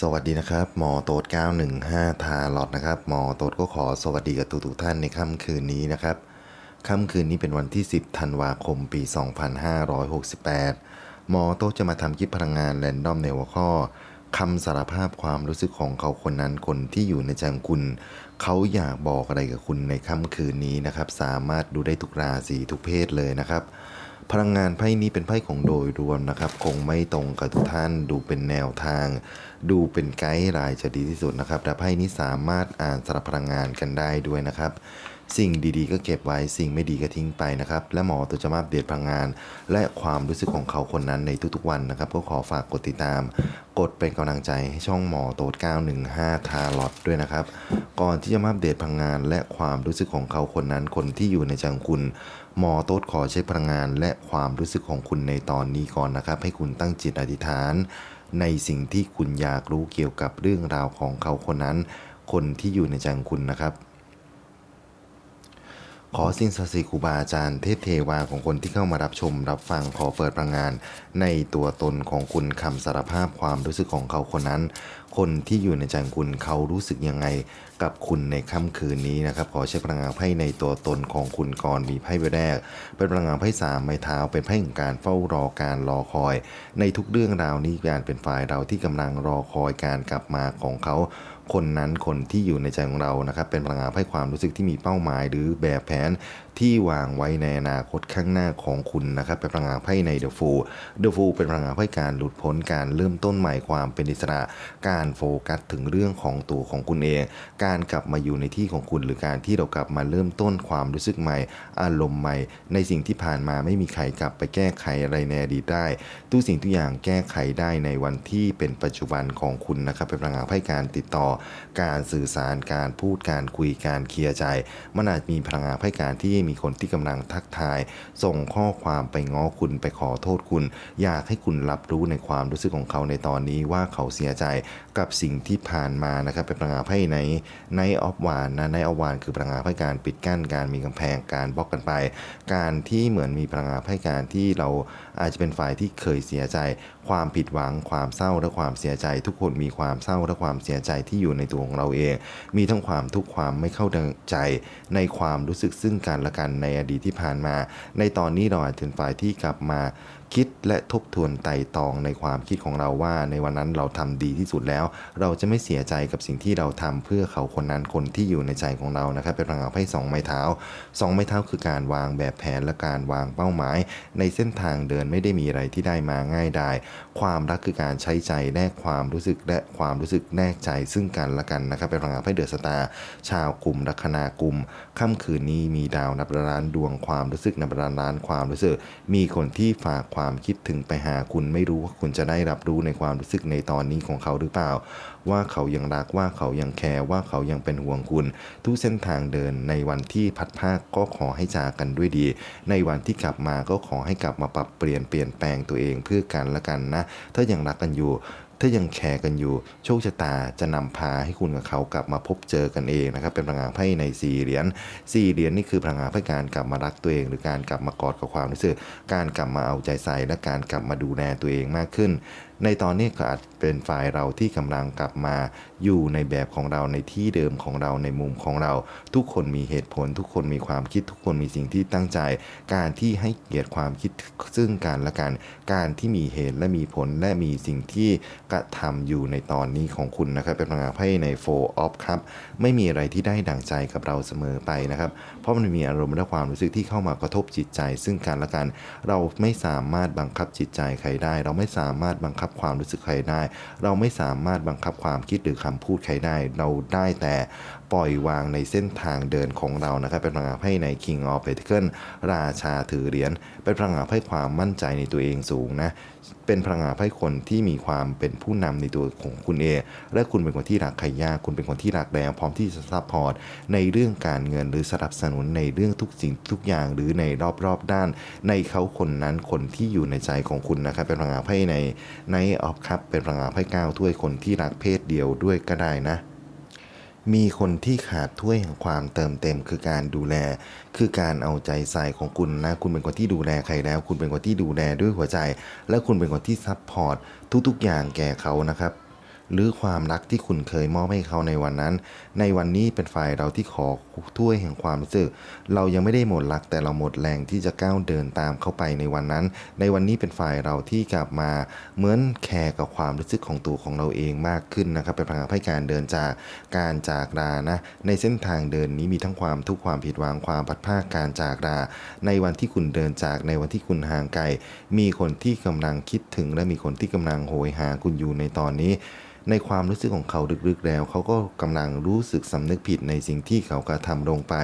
สวัสดีนะครับ หมอโต๊ด915 ทาลอดนะครับ หมอโต๊ดก็ขอสวัสดีกับทุกๆท่านในค่ำคืนนี้นะครับค่ำคืนนี้เป็นวันที่ 10 ธันวาคมปี 2568 หมอโต๊ดจะมาทำคลิปพลังงานแรนดอมในหัวข้อคำสารภาพความรู้สึกของเขาคนนั้นคนที่อยู่ในใจของคุณ เขาอยากบอกอะไรกับคุณในค่ำคืนนี้นะครับ สามารถดูได้ทุกราศีทุกเพศเลยนะครับ พลังงานไพ่นี้เป็นไพ่ของโดยรวมนะครับ คงไม่ตรงกับทุกท่านดูเป็นแนวทาง ดูเป็นไกด์ไลน์จะดีที่สุดนะครับแต่ไพ่นี้สามารถอ่านสลับพลังงานกันได้ด้วยนะครับ สิ่งดีๆ ก็เก็บไว้สิ่งไม่ดีก็ทิ้งไปนะครับ และหมอตัวจะมาอัปเดตพลังงาน และความรู้สึกของเขาคนนั้นในทุกๆวันนะครับ ก็ขอฝากกดติดตาม กดเป็นกำลังใจให้ช่องหมอโต๊ด915ทาลอตด้วยนะครับ ก่อนที่จะมาอัปเดตพลังงาน และความรู้สึกของเขาคนนั้นคนที่อยู่ในจของคุณ หมอโต๊ดขอเช็คพลังงาน และความรู้สึกของคุณในตอนนี้ก่อนนะครับ ให้คุณตั้งจิตอธิษฐาน ในสิ่งที่คุณอยากรู้เกี่ยวกับเรื่องราวของเขาคนนั้น คนที่อยู่ในจของคุณนะครับ ขอสิ่งศักดิ์สิทธิ์ครูบาอาจารย์เทพเทวาของคนที่เข้ามารับชม รับฟังขอเปิดพลังงาน ในตัวตนของคุณคำสารภาพความรู้สึกของเขาคนนั้น คนที่อยู่ในใจของคุณเขารู้สึกยังไง กับคุณในค่ำคืนนี้นะครับ ขอใช้พลังงานไพ่ในตัวตนของคุณก่อนมีไพ่ใบแรก เป็นพลังงานไพ่สามไม้เท้าเป็นไพ่ของการเฝ้ารอการรอคอย ในทุกเรื่องราวนี้การเป็นฝ่ายเราที่กำลังรอคอยการกลับมาของเขา คนนั้นคนที่อยู่ในใจของเรานะครับเป็นพลังงานให้ความรู้สึกที่มีเป้าหมาย หรือแบบแผนที่วางไว้ในอนาคตข้างหน้าของคุณนะครับเป็นพลังงานไพ่ในเดอะฟูเดอะฟูเป็นพลังงานให้การหลุดพ้นการเริ่มต้นใหม่ความเป็นอิสระการโฟกัสถึงเรื่องของตัวของคุณเอง การกลับมาอยู่ในที่ของคุณ หรือการที่เรากลับมาเริ่มต้นความรู้สึกใหม่ อารมณ์ใหม่ ในสิ่งที่ผ่านมาไม่มีใครกลับไปแก้ไขอะไรในอดีตได้ทุกสิ่งทุกอย่างแก้ไขได้ในวันที่เป็นปัจจุบันของคุณนะครับเป็นพลังงานให้การติดต่อ การสื่อสารการพูดการคุยการเคลียร์ใจ มันอาจมีพลังงานให้การที่มีคนที่กำลังทักทาย ส่งข้อความไปง้อคุณไปขอโทษคุณ อยากให้คุณรับรู้ในความรู้สึกของเขาในตอนนี้ว่าเขาเสียใจกับสิ่งที่ผ่านมานะครับเป็นพลังงานให้ในในออฟวานนะในออฟวานคือพลังงานให้การปิดกั้นการมีกำแพงการบล็อกกันไป การที่เหมือนมีพลังงานให้การที่เราอาจจะเป็นฝ่ายที่เคยเสียใจ ความผิดหวังความเศร้าและความเสียใจ ทุกคนมีความเศร้าและความเสียใจที่อยู่ในตัวของเราเอง มีทั้งความทุกข์ความไม่เข้าใจในความรู้สึกซึ่งกันและกันในอดีตที่ผ่านมา ในตอนนี้เราอาจเป็นฝ่ายที่กลับมา คิดและทบทวนไต่ตองในความคิดของเราว่า ในวันนั้นเราทำดีที่สุดแล้ว เราจะไม่เสียใจกับสิ่งที่เราทำเพื่อเขาคนนั้นคนที่อยู่ในใจของเรานะครับเป็นพลังงานไพ่สองไม้เท้าสองไม้เท้าคือการวางแบบแผนและการวางเป้าหมาย ในเส้นทางเดินไม่ได้มีอะไรที่ได้มาง่ายได้ความรักคือการใช้ใจแลกความรู้สึกและความรู้สึกแนกใจซึ่งกันและกันนะครับเป็นพลังงานไพ่เดือดสตาร์ชาวกลุ่มลัคนากลุ่มค่ำคืนนี้มีดาวนับล้านดวงความรู้สึกนับล้านล้านความรู้สึก มีคนที่ฝากความคิดถึงไปหาคุณไม่รู้ว่าคุณจะได้รับรู้ในความรู้สึกในตอนนี้ของเขาหรือเปล่า ว่าเขายังรักว่าเขายังแคร์ว่าเขายังเป็นห่วงคุณ ทุกเส้นทางเดินในวันที่พัดภาคก็ขอให้จากกันด้วยดี ในวันที่กลับมาก็ขอให้กลับมาปรับเปลี่ยนเปลี่ยนแปลงตัวเองเพื่อกันและกันนะ ถ้ายังรักกันอยู่ ถ้ายังแคร์กันอยู่ โชคชะตาจะนำพาให้คุณกับเขากลับมาพบเจอกันเองนะครับ เป็นพลังงานไพ่ในสี่เหรียญสี่เหรียญนี่คือพลังงานไพ่การกลับมารักตัวเอง หรือการกลับมากอดกับความรู้สึกการกลับมาเอาใจใส่และการกลับมาดูแลตัวเองมากขึ้นในตอนนี้ก็อาจเป็นฝ่ายเราที่กำลังกลับมาอยู่ในแบบของเราในที่เดิมของเราในมุมของเรา ทุกคนมีเหตุผล ทุกคนมีความคิดทุกคนมีสิ่งที่ตั้งใจ การที่ให้เกียรติความคิดซึ่งกันและกัน การที่มีเหตุและมีผลและมีสิ่งที่กระทำอยู่ในตอนนี้ของคุณนะครับ เป็นพลังงานไพ่ใน four of ครับไม่มีอะไรที่ได้ดั่งใจกับเราเสมอไปนะครับ เพราะมันมีอารมณ์และความรู้สึกที่เข้ามากระทบจิตใจ ซึ่งกันและกัน เราไม่สามารถบังคับจิตใจใครได้ เราไม่สามารถบังคับความรู้สึกใครได้ เราไม่สามารถบังคับความคิดหรือคำพูดใครได้ เราได้แต่ ปล่อยวางในเส้นทางเดินของเรานะครับ เป็นพลังงานให้ใน King of Pentacle ราชาถือเหรียญเป็นพลังงานให้ความมั่นใจในตัวเองสูงนะเป็นพลังงานให้คนที่มีความเป็นผู้นำในตัวของคุณเองและคุณเป็นคนที่รักใครยากคุณเป็นคนที่รักแล้วพร้อมที่จะซัพพอร์ตในเรื่องการเงินหรือสนับสนุนในเรื่องทุกสิ่งทุกอย่างหรือในรอบๆด้าน ในเขาคนนั้นคนที่อยู่ในใจของคุณนะครับเป็นพลังงานให้ในในออฟครับเป็นพลังงานให้ก้าวถ้วยคนที่รักเพศเดียวด้วยก็ได้นะ มีคนที่ขาดถ้วยแห่งความเติมเต็ม คือการดูแล คือการเอาใจใส่ของคุณนะ คุณเป็นคนที่ดูแลใครแล้ว คุณเป็นคนที่ดูแลด้วยหัวใจ และคุณเป็นคนที่ซัพพอร์ตทุกๆอย่างแก่เขานะครับ หรือความรักที่คุณเคยมอบให้เขาในวันนั้น ในวันนี้เป็นฝ่ายเราที่ขอถ้วยแห่งความรู้สึก เรายังไม่ได้หมดรักแต่เราหมดแรงที่จะก้าวเดินตามเข้าไปในวันนั้น ในวันนี้เป็นฝ่ายเราที่กลับมาเหมือนแคร์กับความรู้สึกของตัวของเราเองมากขึ้นนะครับเป็นพลังให้การเดินจากการจากลานะในเส้นทางเดินนี้มีทั้งความทุกข์ความผิดหวังความพัดพาดการจากลาในวันที่คุณเดินจากในวันที่คุณห่างไกลมีคนที่กำลังคิดถึงและมีคนที่กำลังโหยหาคุณอยู่ในตอนนี้ ในความรู้สึกของเขาลึกๆแล้ว เขาก็กำลังรู้สึกสำนึกผิดในสิ่งที่เขากระทำลงไป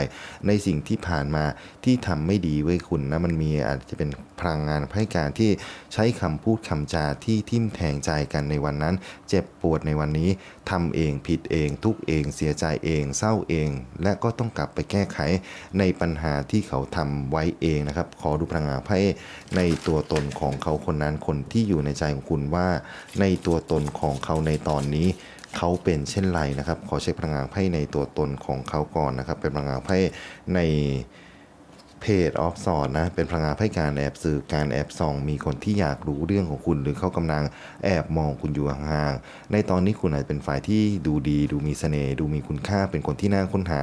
ในสิ่งที่ผ่านมาที่ทำไม่ดีไว้คุณนะมันมีอาจจะเป็นพลังงานให้การที่ใช้คำพูดคำจาที่ทิ่มแทงใจกันในวันนั้น เจ็บปวดในวันนี้ทำเองผิดเอง ทุกเองเสียใจเองเศร้าเอง และก็ต้องกลับไปแก้ไขในปัญหาที่เขาทำไว้เองนะครับ ขอดูพลังงานไพ่ในตัวตนของเขาคนนั้นคนที่อยู่ในใจของคุณว่า ในตัวตนของเขาในตอนนี้เขาเป็นเช่นไรนะครับ ขอเช็คพลังงานไพ่ในตัวตนของเขาก่อนนะครับ เป็นพลังงานไพ่ใน เพจออฟสอนนะ เป็นพลังงานไพ่การแอบสืบการแอบส่อง มีคนที่อยากรู้เรื่องของคุณ หรือเขากำลังแอบมองคุณอยู่ห่างๆในตอนนี้คุณอาจจะเป็นฝ่ายที่ดูดี ดูมีเสน่ห์ดูมีคุณค่าเป็นคนที่น่าค้นหา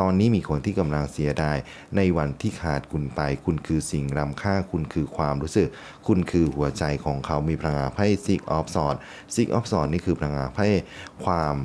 ตอนนี้มีคนที่กำลังเสียดายในวันที่ขาดคุณไป คุณคือสิ่งรำค่าคุณคือความรู้สึก คุณคือหัวใจของเขามีพลังงานไพ่ซิกออฟสอดซิกออฟสอดนี่คือพลังงานไพ่ความ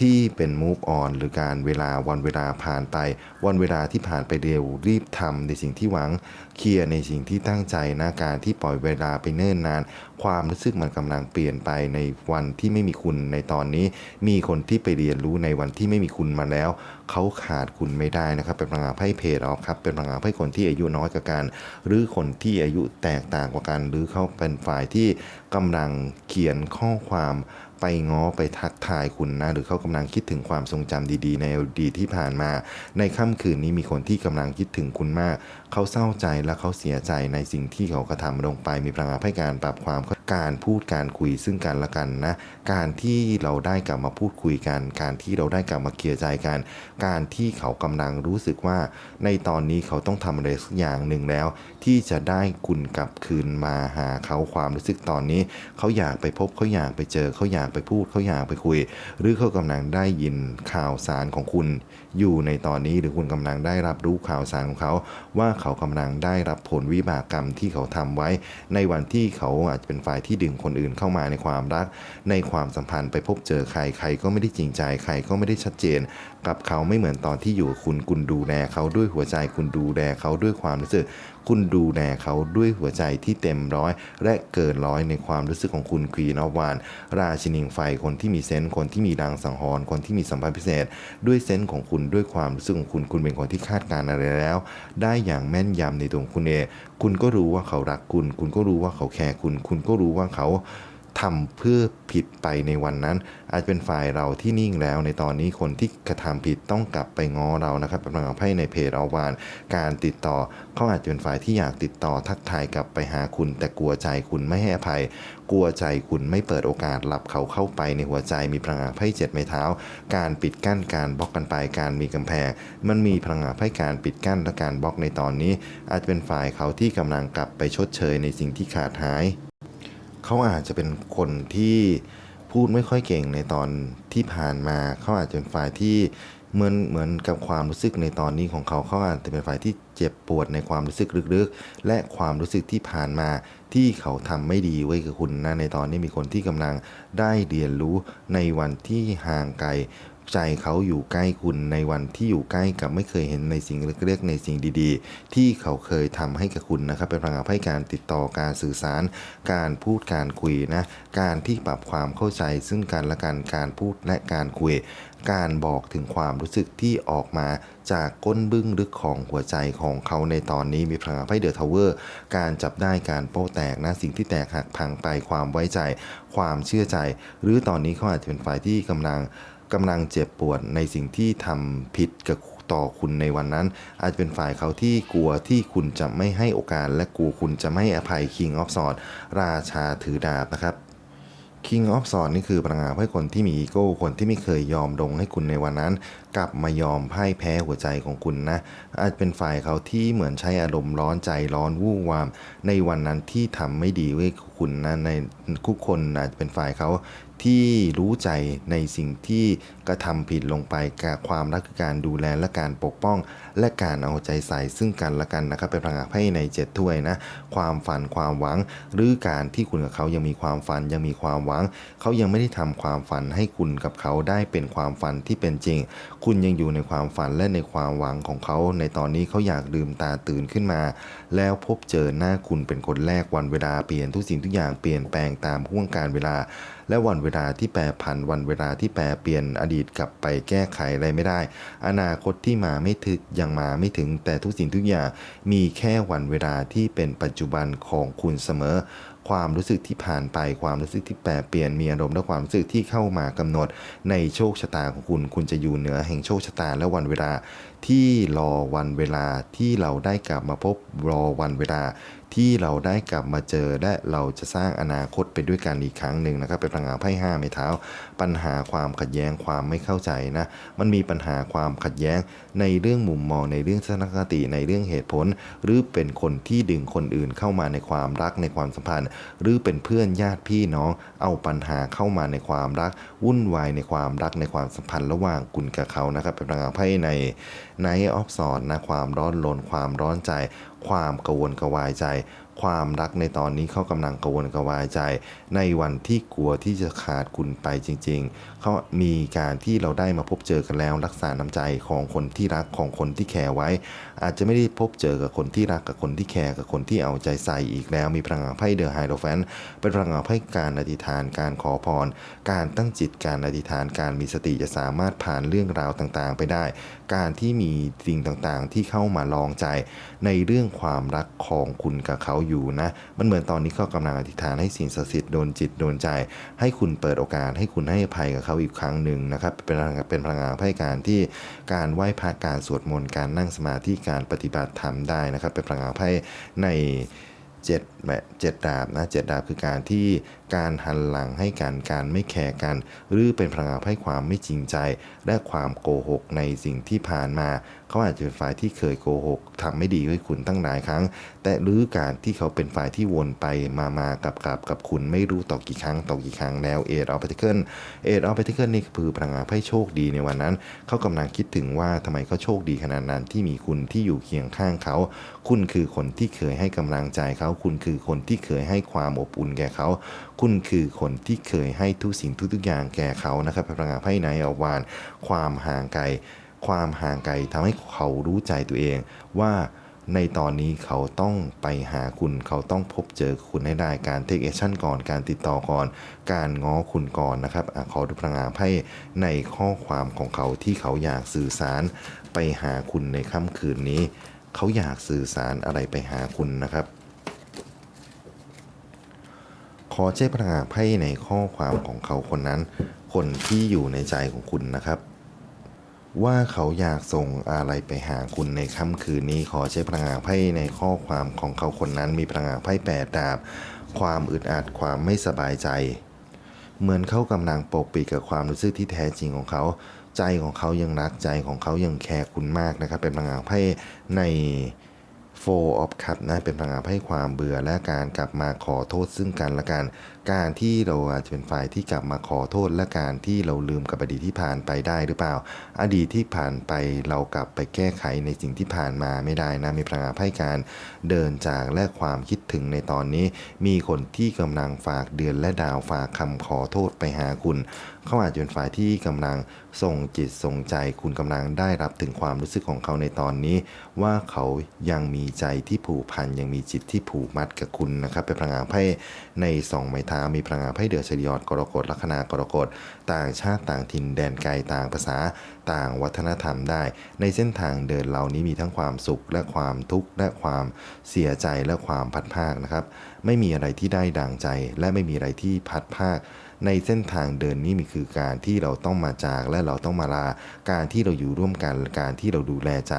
ที่เป็น move on หรือการเวลาวันเวลาผ่านไป วันเวลาที่ผ่านไปเร็วรีบทำในสิ่งที่หวังเคลียร์ในสิ่งที่ตั้งใจนะการที่ปล่อยเวลาไปเนิ่นนาน ความรู้สึกมันกำลังเปลี่ยนไปในวันที่ไม่มีคุณในตอนนี้ มีคนที่ไปเรียนรู้ในวันที่ไม่มีคุณมาแล้ว เขาขาดคุณไม่ได้นะครับ เป็นพลังงานไพ่เพจออฟครับเป็นพลังงานไพ่คนที่อายุน้อยกว่ากัน หรือคนที่อายุแตกต่างกว่ากัน หรือเขาเป็นฝ่ายที่กำลังเขียนข้อความ ไปง้อไปทักทายคุณนะ หรือเขากำลังคิดถึงความทรงจำดีๆ ในอดีตที่ผ่านมา ในค่ำคืนนี้มีคนที่กำลังคิดถึงคุณมาก เขาเศร้าใจและเขาเสียใจในสิ่งที่เขากระทำลงไปมีพลังงานให้การปรับความ การพูดการคุยซึ่งกันและกันนะ การที่เราได้กลับมาพูดคุยกัน การที่เราได้กลับมาเคลียร์ใจกัน การที่เขากำลังรู้สึกว่า ในตอนนี้เขาต้องทำอะไรสักอย่างหนึ่งแล้ว ที่จะได้คุณกลับคืนมาหาเขาความรู้สึกตอนนี้ เขาอยากไปพบเขาอยากไปเจอเขาอยากไปพูดเขาอยากไปคุย หรือเขากำลังได้ยินข่าวสารของคุณ อยู่ในตอนนี้หรือคุณกำลังได้รับรู้ข่าวสารของเขา ว่าเขากำลังได้รับผลวิบากกรรมที่เขาทำไว้ ในวันที่เขาอาจจะเป็นฝ่ายที่ดึงคนอื่นเข้ามาในความรัก ในความสัมพันธ์ไปพบเจอใครใครก็ไม่ได้จริงใจใครก็ไม่ได้ชัดเจน กับเขาไม่เหมือนตอนที่อยู่กับคุณคุณดูแลเขาด้วยหัวใจคุณดูแลเขาด้วยความรู้สึกคุณดูแลเขาด้วยหัวใจที่เต็มร้อย และเกินร้อยในความรู้สึกของคุณควีนอวาน ราชินีไฟคนที่มีเซนส์คนที่มีดังสังหรณ์คนที่มีสัมพันธ์พิเศษ ด้วยเซนส์ของคุณด้วยความรู้สึกของคุณคุณเป็นคนที่คาดการณ์อะไรแล้ว ได้อย่างแม่นยำในตัวคุณเองคุณก็รู้ว่าเขารักคุณ คุณก็รู้ว่าเขาแคร์คุณ คุณก็รู้ว่าเขา ทำเพื่อผิดไปในวันนั้น อาจเป็นฝ่ายเราที่นิ่งแล้วในตอนนี้คนที่กระทำผิดต้องกลับไปง้อเรานะครับเป็นพลังไพ่ในเพจเอาวาน การติดต่อเขาอาจจะเป็นฝ่ายที่อยากติดต่อทักทายกลับไปหาคุณ แต่กลัวใจคุณไม่ให้อภัย กลัวใจคุณไม่เปิดโอกาสรับเขาเข้าไปในหัวใจมีพลังงานไพ่เจ็ดไม้เท้า การปิดกั้นการบล็อกกันไปการมีกำแพง มันมีพลังงานไพ่การปิดกั้นและการบล็อกในตอนนี้ อาจเป็นฝ่ายเขาที่กำลังกลับไปชดเชยในสิ่งที่ขาดหาย เขาอาจจะเป็นคนที่พูดไม่ค่อยเก่งในตอนที่ผ่านมา เขาอาจจะเป็นฝ่ายที่เหมือนเหมือนกับความรู้สึกในตอนนี้ของเขาเขาอาจจะเป็นฝ่ายที่เจ็บปวดในความรู้สึกลึกๆ และความรู้สึกที่ผ่านมาที่เขาทำไม่ดีไว้กับคุณนะในตอนนี้มีคนที่กำลังได้เรียนรู้ในวันที่ห่างไกล ใจเขาอยู่ใกล้คุณในวันที่อยู่ใกล้กับไม่เคยเห็นในสิ่งเล็กๆในสิ่งดีๆ ที่เขาเคยทำให้กับคุณนะครับ เป็นพลังงานให้การติดต่อการสื่อสาร การพูดการคุยนะการที่ปรับความเข้าใจซึ่งกันและกันการพูดและการคุยการบอกถึงความรู้สึกที่ออกมาจากก้นบึ้งลึกของหัวใจของเขาในตอนนี้มีพลังงานไพ่เดอะทาวเวอร์ การจับได้การโป้แตกนะสิ่งที่แตกหักพังไปความไว้ใจ ความเชื่อใจ หรือตอนนี้เขาอาจจะเป็นฝ่ายที่กำลัง กำลังเจ็บปวดในสิ่งที่ทำผิดกับต่อคุณในวันนั้น อาจจะเป็นฝ่ายเขาที่กลัวที่คุณจะไม่ให้โอกาส และกลัวคุณจะไม่ให้อภัย King of Swords ราชาถือดาบนะครับ King of Swords นี่คือพลังงานให้คนที่มีอีโก้คนที่ไม่เคยยอมลงให้คุณในวันนั้นกลับมายอมพ่ายแพ้หัวใจของคุณนะ อาจเป็นฝ่ายเขาที่เหมือนใช้อารมณ์ร้อนใจร้อนวู่วาม ในวันนั้นที่ทำไม่ดีไว้คุณนะในทุกคนอาจจะเป็นฝ่ายเขาที่รู้ใจในสิ่งที่กระทำผิดลงไปกับความรักคือการดูแลและการปกป้อง และการเอาใจใส่ซึ่งกันและกันนะครับเป็นพลังงานไพ่ในเจ็ดถ้วยนะ ความฝันความหวัง หรือการที่คุณกับเขายังมีความฝันยังมีความหวัง เขายังไม่ได้ทำความฝันให้คุณกับเขาได้เป็นความฝันที่เป็นจริงคุณยังอยู่ในความฝันและในความหวังของเขา ในตอนนี้เขาอยากลืมตาตื่นขึ้นมา แล้วพบเจอหน้าคุณเป็นคนแรกวันเวลาเปลี่ยนทุกสิ่งทุกอย่างเปลี่ยนแปลงตามห่วงการเวลา และวันเวลาที่แปรผันวันเวลาที่แปรเปลี่ยนอดีตกลับไปแก้ไขอะไรไม่ได้ อนาคตที่มาไม่ถึงยังมาไม่ถึงแต่ทุกสิ่งทุกอย่างมีแค่วันเวลาที่เป็นปัจจุบันของคุณเสมอ ความรู้สึกที่ผ่านไปความรู้สึกที่แปรเปลี่ยนมีอารมณ์และความรู้สึกที่เข้ามากำหนดในโชคชะตาของคุณ คุณจะอยู่เหนือแห่งโชคชะตาและวันเวลาที่รอวันเวลาที่เราได้กลับมาพบรอวันเวลา ที่เราได้กลับมาเจอและเราจะสร้างอนาคตไปด้วยกันอีกครั้งหนึ่งนะครับ เป็นพลังงานไพ่ห้าไม้เท้า ปัญหาความขัดแย้งความไม่เข้าใจนะ มันมีปัญหาความขัดแย้งในเรื่องมุมมองในเรื่องทัศนคติในเรื่องเหตุผล หรือเป็นคนที่ดึงคนอื่นเข้ามาในความรักในความสัมพันธ์ หรือเป็นเพื่อนญาติพี่น้อง เอาปัญหาเข้ามาในความรัก วุ่นวายในความรักในความสัมพันธ์ระหว่างคุณกับเขานะครับ เป็นพลังงานไพ่ในในออฟสอนนะความร้อนรนความร้อนใจความกระวนกระวายใจ ความรักในตอนนี้เขากำลังกระวนกระวายใจ ในวันที่กลัวที่จะขาดคุณไปจริง ๆ เขามีการที่เราได้มาพบเจอกันแล้วรักษาน้ำใจของคนที่รักของคนที่แคร์ไว้ อาจจะไม่ได้พบเจอกับคนที่รักกับคนที่แคร์กับคนที่เอาใจใส่อีกแล้ว มีพลังงานไพ่เดอะไฮโดรแฟนเป็นพลังงานไพ่การอธิษฐานการขอพร การตั้งจิตการอธิษฐานการมีสติจะสามารถผ่านเรื่องราวต่างๆ ไปได้ การที่มีสิ่งต่างๆ ที่เข้ามาลองใจในเรื่องความรักของคุณกับเขาอยู่นะ มันเหมือนตอนนี้เขากำลังอธิษฐานให้สิ่งศักดิ์สิทธิ์โดนจิตโดนใจ ให้คุณเปิดโอกาสให้คุณให้อภัยกับเขาอีกครั้งหนึ่งนะครับ เป็นเป็นพลังงานไพ่การที่การไหว้พระการสวดมนต์การนั่งสมาธิการปฏิบัติธรรมได้นะครับ เป็นพลังงานไพ่ใน เจ็ดแบบเจ็ดดาบนะเจ็ดดาบคือการที่การหันหลังให้กันการไม่แคร์กัน หรือเป็นพลังงานให้ความไม่จริงใจ และความโกหกในสิ่งที่ผ่านมา เขาอาจจะเป็นฝ่ายที่เคยโกหกทำไม่ดีให้คุณตั้งหลายครั้ง แต่หรือการที่เขาเป็นฝ่ายที่วนไปมามากับกับกับคุณไม่รู้ต่อกี่ครั้งต่อกี่ครั้งแล้วเอ of อ e ป t ติเคิลเอ of อ p ป t ติเคิลนี่คือพลังงานให้โชคดีในวันนั้น เขากำลังคิดถึงว่าทำไมเขาโชคดีขนาดนั้นที่มีคุณที่อยู่เคียงข้างเขา คุณคือคนที่เคยให้กำลังใจเขา คุณคือคนที่เคยให้ความอบอุ่นแก่เขา คุณคือคนที่เคยให้ทุกสิ่งทุกๆอย่างแก่เขานะครับพลังงานไพ่ในอวาน ความห่างไกล ความห่างไกลทำให้เขารู้ใจตัวเองว่าในตอนนี้เขาต้องไปหาคุณเขาต้องพบเจอคุณให้ได้การเทคแอคชั่นก่อนการติดต่อก่อน การง้อคุณก่อนนะครับอขอดูพลังงานไพ่ในข้อความของเขาที่เขาอยากสื่อสารไปหาคุณในค่ำคืนนี้ เขาอยากสื่อสารอะไรไปหาคุณนะครับ ขอเจ้พลังงานไพ่ในข้อความของเขาคนนั้น คนที่อยู่ในใจของคุณนะครับ ว่าเขาอยากส่งอะไรไปหาคุณในค่ำคืนนี้ขอใช้พลังงานไพ่ในข้อความของเขาคนนั้นมีพลังงานไพ่แปดดาบ ความอึดอัดความไม่สบายใจ เหมือนเขากำลังปกปิดกับความรู้สึกที่แท้จริงของเขา ใจของเขายังรักใจของเขายังแคร์คุณมากนะครับ เป็นพลังงานไพ่ใน Four of cups นะเป็นพลังงานให้ความเบื่อและการกลับมาขอโทษซึ่งกันและกันการที่เราอาจจะเป็นฝ่ายที่กลับมาขอโทษและการที่เราลืมกับอดีตที่ผ่านไปได้หรือเปล่า อดีตที่ผ่านไปเรากลับไปแก้ไขในสิ่งที่ผ่านมาไม่ได้นะมีพลังงานให้การเดินจากและความคิดถึงในตอนนี้ มีคนที่กำลังฝากเดือนและดาวฝากคำขอโทษไปหาคุณเขาอาจจะเป็นฝ่ายที่กำลังส่งจิตส่งใจคุณกำลังได้รับถึงความรู้สึกของเขาในตอนนี้ ว่าเขายังมีใจที่ผูกพันยังมีจิตที่ผูกมัดกับคุณนะครับเป็นพลังงานไพ่ในสองไม้เท้ามีพลังงานไพ่เดือดชยอดกรกฎลัคนากรกฎต่างชาติต่างถิ่นแดนไกลต่างภาษาต่างวัฒนธรรมได้ ในเส้นทางเดินเหล่านี้มีทั้งความสุขและความทุกข์และความเสียใจและความพัดภาคนะครับ ไม่มีอะไรที่ได้ดังใจและไม่มีอะไรที่พัดภาค ในเส้นทางเดินนี้มีคือการที่เราต้องมาจากและเราต้องมาลา การที่เราอยู่ร่วมกัน การที่เราดูแลใจ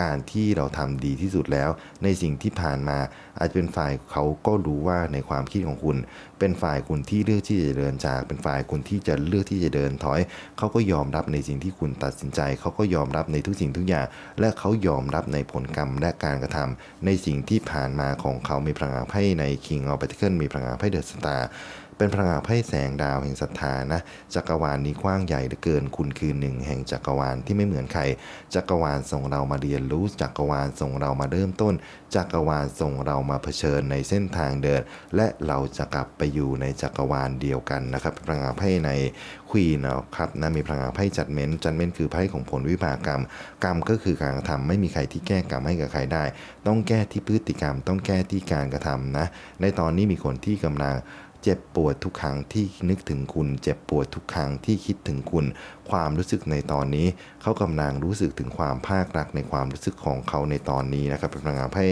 การที่เราทำดีที่สุดแล้ว ในสิ่งที่ผ่านมา อาจเป็นฝ่ายเขาก็รู้ว่าในความคิดของคุณ เป็นฝ่ายคุณที่เลือกที่จะเดินจาก เป็นฝ่ายคุณที่จะเลือกที่จะเดินถอย เขาก็ยอมรับในสิ่งที่คุณตัดสินใจ เขาก็ยอมรับในทุกสิ่งทุกอย่าง และเขายอมรับในผลกรรมและการกระทำในสิ่งที่ผ่านมาของเขามีพลังงานไพ่ใน King of Pentacles มีพลังงานไพ่เดอะสตาร์ เป็นพลังงานไพ่แสงดาวแห่งศรัทธานะจักรวาลนี้กว้างใหญ่เหลือเกินคุณคือหนึ่งแห่งจักรวาลที่ไม่เหมือนใคร จักรวาลส่งเรามาเรียนรู้จักรวาลส่งเรามาเริ่มต้น จักรวาลส่งเรามาเผชิญในเส้นทางเดิน และเราจะกลับไปอยู่ในจักรวาลเดียวกันนะครับพลังงานไพ่ในควีนนะครับนะมีพลังงานไพ่จัดเม้นจัดเม้นคือไพ่ของผลวิบากกรรม กรรมก็คือการกระทำไม่มีใครที่แก้กรรมให้กับใครได้ ต้องแก้ที่พฤติกรรม ต้องแก้ที่การกระทำนะในตอนนี้มีคนที่กำลัง เจ็บปวดทุกครั้งที่นึกถึงคุณ เจ็บปวดทุกครั้งที่คิดถึงคุณ ความรู้สึกในตอนนี้ เขากำลังรู้สึกถึงความภาครักในความรู้สึกของเขาในตอนนี้นะครับเป็นพลังงานไพ่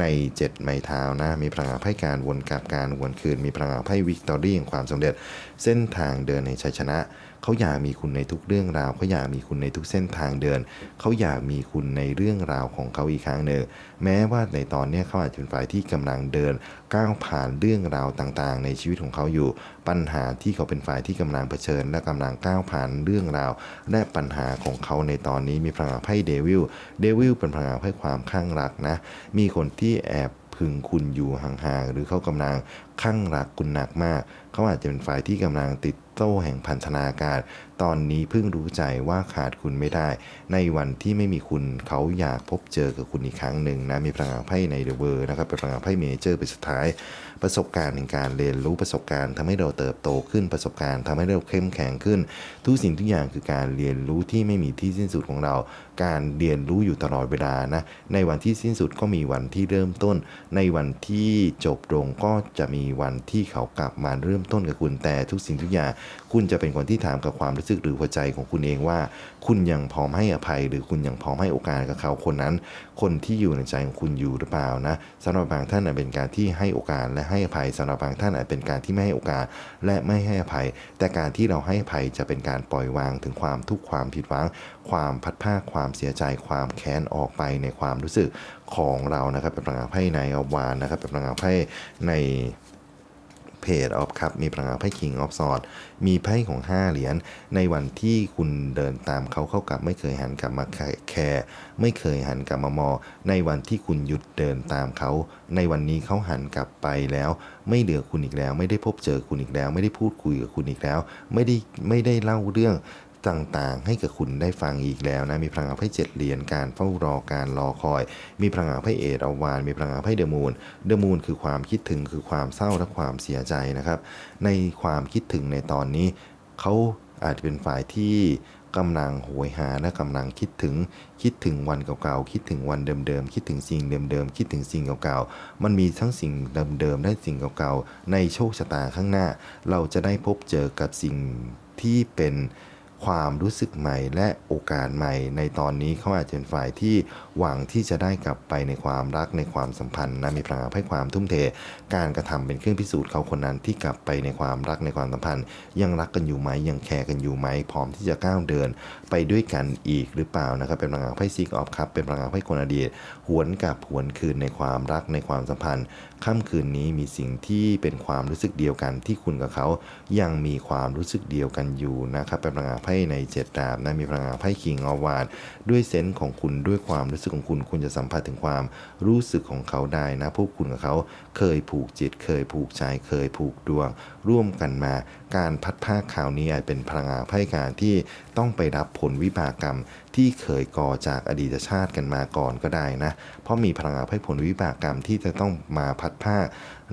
ในเจ็ดไม้เท้านะมีพลังงานไพ่การวนกลับการวนคืน มีพลังงานไพ่วิกตอรี่แห่งความสำเร็จ เส้นทางเดินในชัยชนะ เขาอยากมีคุณในทุกเรื่องราวเขาอยากมีคุณในทุกเส้นทางเดิน เขาอยากมีคุณในเรื่องราวของเขาอีกครั้งหนึ่งแม้ว่าในตอนนี้เขาอาจจะเป็นฝ่ายที่กำลังเดิน ก้าวผ่านเรื่องราวต่างๆ ในชีวิตของเขาอยู่ ปัญหาที่เขาเป็นฝ่ายที่กำลังเผชิญ และกำลังก้าวผ่านเรื่องราว และปัญหาของเขาในตอนนี้มีพลังงานไพ่เดวิลเดวิลเป็นพลังงานไพ่ความข้างรักนะ มีคนที่แอบ พึงคุณอยู่ห่างๆหรือเขากำลังข้างรักคุณหนักมาก เขาอาจจะเป็นฝ่ายที่กำลังติดโต้แห่งพันธนาการ ตอนนี้เพิ่งรู้ใจว่าขาดคุณไม่ได้ ในวันที่ไม่มีคุณเขาอยากพบเจอกับคุณอีกครั้งหนึ่งนะมีพลังงานไพ่ในเดอะเวอร์นะครับเป็นพลังงานไพ่เมเจอร์เป็นสุดท้าย ประสบการณ์ในการเรียนรู้ประสบการณ์ทำให้เราเติบโตขึ้นประสบการณ์ทำให้เราเข้มแข็งขึ้น ทุกสิ่งทุกอย่างคือการเรียนรู้ที่ไม่มีที่สิ้นสุดของเราการเรียนรู้อยู่ตลอดเวลานะ ในวันที่สิ้นสุดก็มีวันที่เริ่มต้น ในวันที่จบลงก็จะมีวันที่เขากลับมาเริ่มต้นกับคุณแต่ทุกสิ่งทุกอย่างคุณจะเป็นคนที่ถามกับความรู้สึกหรือหัวใจของคุณเองว่า คุณยังพร้อมให้อภัย หรือคุณยังพร้อมให้โอกาสกับเขาคนนั้น คนที่อยู่ในใจของคุณอยู่หรือเปล่านะสำหรับบางท่านอาจเป็นการที่ให้โอกาสและให้อภัยสำหรับบางท่านอาจเป็นการที่ไม่ให้โอกาสและไม่ให้อภัย แต่การที่เราให้อภัยจะเป็นการปล่อยวางถึงความทุกข์ความผิดหวังความพัดภาความเสียใจความแค้นออกไปในความรู้สึกของเรานะครับเป็นพลังงานไพ่ในอวานนะครับเป็นพลังงานไพ่ในเพจออฟครับมีพลังงานไพ่ King of Swords มีไพ่ของ 5 เหรียญในวันที่คุณเดินตามเขาเข้ากลับ ไม่เคยหันกลับมาแคร์ไม่เคยหันกลับมามองในวันที่คุณหยุดเดินตามเขา ในวันนี้เขาหันกลับไปแล้ว ไม่เหลือคุณอีกแล้ว ไม่ได้พบเจอคุณอีกแล้ว ไม่ได้พูดคุยกับคุณอีกแล้ว ไม่ได้ไม่ได้เล่าเรื่อง ต่างๆ ให้กับคุณได้ฟังอีกแล้วนะมีพลังงานไพ่เจ็ดเหรียญการเฝ้ารอการรอคอย มีพลังงานไพ่เอดอวาน มีพลังงานไพ่เดมูนเดมูนคือความคิดถึงคือความเศร้าและความเสียใจนะครับ ในความคิดถึงในตอนนี้เขาอาจจะเป็นฝ่ายที่กำลังโหยหาและกำลังคิดถึงคิดถึงวันเก่าๆคิดถึงวันเดิมๆคิดถึงสิ่งเดิมๆคิดถึงสิ่งเก่าๆมันมีทั้งสิ่งเดิมๆและสิ่งเก่าๆในโชคชะตาข้างหน้า เราจะได้พบเจอกับสิ่งที่เป็น ความรู้สึกใหม่และโอกาสใหม่ ในตอนนี้เขาอาจจะเป็นฝ่ายที่หวังที่จะได้กลับไปในความรักในความสัมพันธ์นะมีพลังให้ความทุ่มเท การกระทำเป็นเครื่องพิสูจน์เขาคนนั้นที่กลับไปในความรักในความสัมพันธ์ ยังรักกันอยู่ไหมยังแคร์กันอยู่ไหมพร้อมที่จะก้าวเดิน ไปด้วยกันอีกหรือเปล่านะครับ เป็นพลังงานไพ่ซิกออฟครับเป็นพลังงานไพ่คนอดีต หวนกลับหวนคืนในความรักในความสัมพันธ์ ค่ำคืนนี้มีสิ่งที่เป็นความรู้สึกเดียวกันที่คุณกับเขายังมีความรู้สึกเดียวกันอยู่นะครับเป็นพลังงานไพ่ในเจ็ดดาบนะมีพลังงานไพ่คิงอวานด้วยเซนส์ของคุณด้วยความรู้สึกของคุณ คุณจะสัมผัสถึงความรู้สึกของเขาได้นะพวกคุณกับเขาเคยผูกจิต เคยผูกใจเคยผูกดวง ร่วมกันมา การพัดภาคข่าวนี้อาจเป็นพลังงานไพ่การที่ต้องไปรับผลวิบากกรรมที่เคยก่อจากอดีตชาติกันมาก่อนก็ได้นะ เพราะมีพลังงานไพ่ผลวิบากกรรมที่จะต้องมาพัดภาค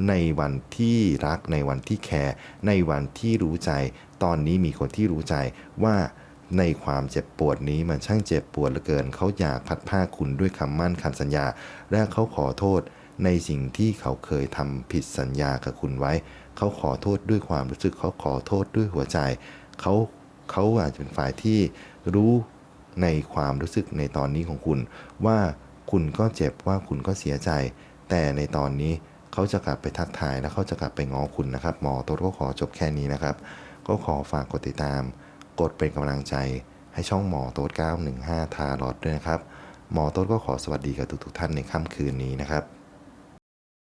ในวันที่รักในวันที่แคร์ในวันที่รู้ใจ ตอนนี้มีคนที่รู้ใจว่าในความเจ็บปวดนี้มันช่างเจ็บปวดเหลือเกิน เขาอยากพัดผ้าคุณด้วยคำมั่นคำสัญญา และเขาขอโทษในสิ่งที่เขาเคยทำผิดสัญญากับคุณไว้ เขาขอโทษด้วยความรู้สึกเขาขอโทษด้วยหัวใจเขาเขาอาจจะเป็นฝ่ายที่รู้ในความรู้สึกในตอนนี้ของคุณ ว่าคุณก็เจ็บว่าคุณก็เสียใจ แต่ในตอนนี้เขาจะกลับไปทักทายและเขาจะกลับไปง้อคุณนะครับ หมอตัวก็ขอจบแค่นี้นะครับ ก็ขอฝากกดติดตาม กดเป็นกำลังใจ ให้ช่องหมอโต๊ด915 ทารอดด้วยนะครับ หมอโต๊ดก็ขอสวัสดีกับทุกๆท่านในค่ำคืนนี้นะครับ